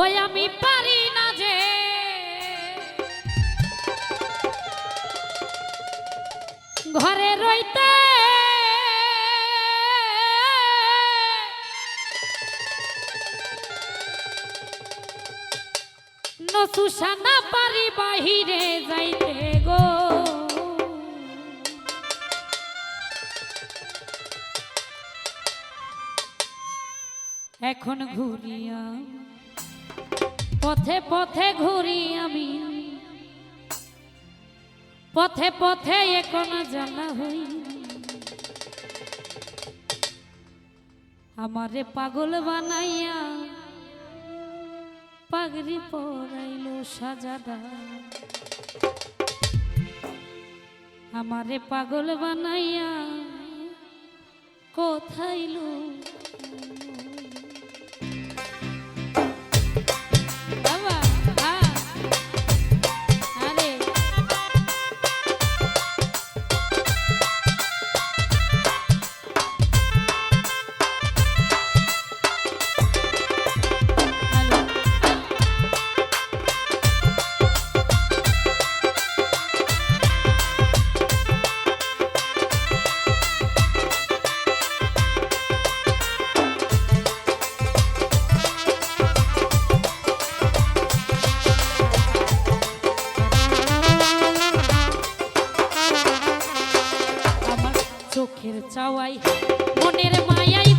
ওই আমি পারি না যে। ঘরে রইতে নসুসা না পারি বাহিরে যাইতে গো। এখন ঘুরিয়া পথে পথে ঘুরি আমি। পথে পথে এখন জানা হই। আমারে পাগল বানাইয়া পাগড়ি পরাইল সাজাদা। আমারে পাগল বানাইয়া কোথায় চোখের চাওয়াই মনের মায়াই